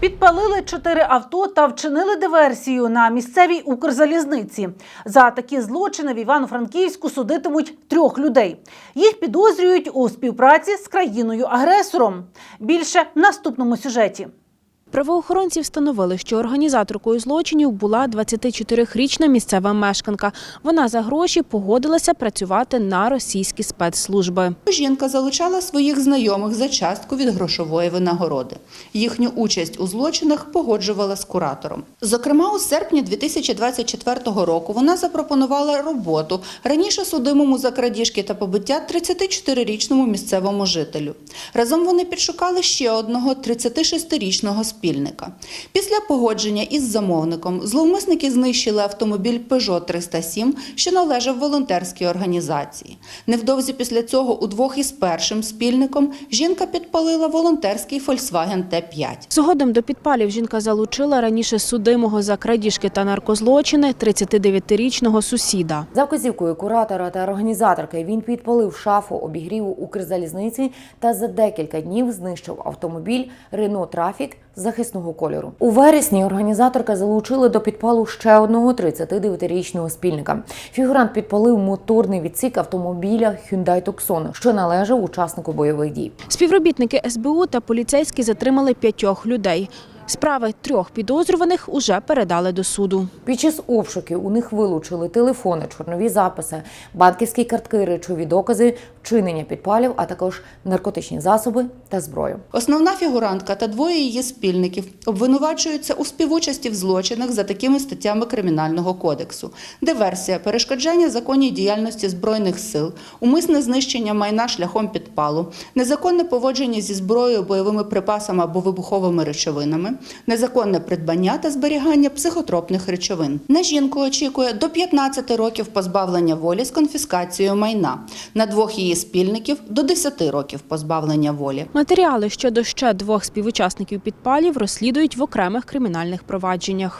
Підпалили чотири авто та вчинили диверсію на місцевій Укрзалізниці. За такі злочини в Івано-Франківську судитимуть трьох людей. Їх підозрюють у співпраці з країною-агресором. Більше в наступному сюжеті. Правоохоронці встановили, що організаторкою злочинів була 24-річна місцева мешканка. Вона за гроші погодилася працювати на російські спецслужби. Жінка залучала своїх знайомих за частку від грошової винагороди. Їхню участь у злочинах погоджувала з куратором. Зокрема, у серпні 2024 року вона запропонувала роботу раніше судимому за крадіжки та побиття 34-річному місцевому жителю. Разом вони підшукали ще одного 36-річного спільника. Після погодження із замовником зловмисники знищили автомобіль Peugeot 307, що належав волонтерській організації. Невдовзі після цього удвох із першим спільником жінка підпалила волонтерський Volkswagen T5. Згодом до підпалів жінка залучила раніше судимого за крадіжки та наркозлочини 39-річного сусіда. За вказівкою куратора та організаторки він підпалив шафу обігріву Укрзалізниці та за декілька днів знищив автомобіль Renault Trafic захисного кольору. У вересні організаторка залучили до підпалу ще одного 39-річного спільника. Фігурант підпалив моторний відсік автомобіля Hyundai Tucson, що належав учаснику бойових дій. Співробітники СБУ та поліцейські затримали п'ятьох людей. Справи трьох підозрюваних уже передали до суду. Під час обшуків у них вилучили телефони, чорнові записи, банківські картки, речові докази, вчинення підпалів, а також наркотичні засоби та зброю. Основна фігурантка та двоє її спільників обвинувачуються у співучасті в злочинах за такими статтями Кримінального кодексу: диверсія, перешкоджання законній діяльності збройних сил, умисне знищення майна шляхом підпалу, незаконне поводження зі зброєю, бойовими припасами або вибуховими речовинами, незаконне придбання та зберігання психотропних речовин. На жінку очікує до 15 років позбавлення волі з конфіскацією майна. На двох її спільників до 10 років позбавлення волі. Матеріали щодо ще двох співучасників підпалів розслідують в окремих кримінальних провадженнях.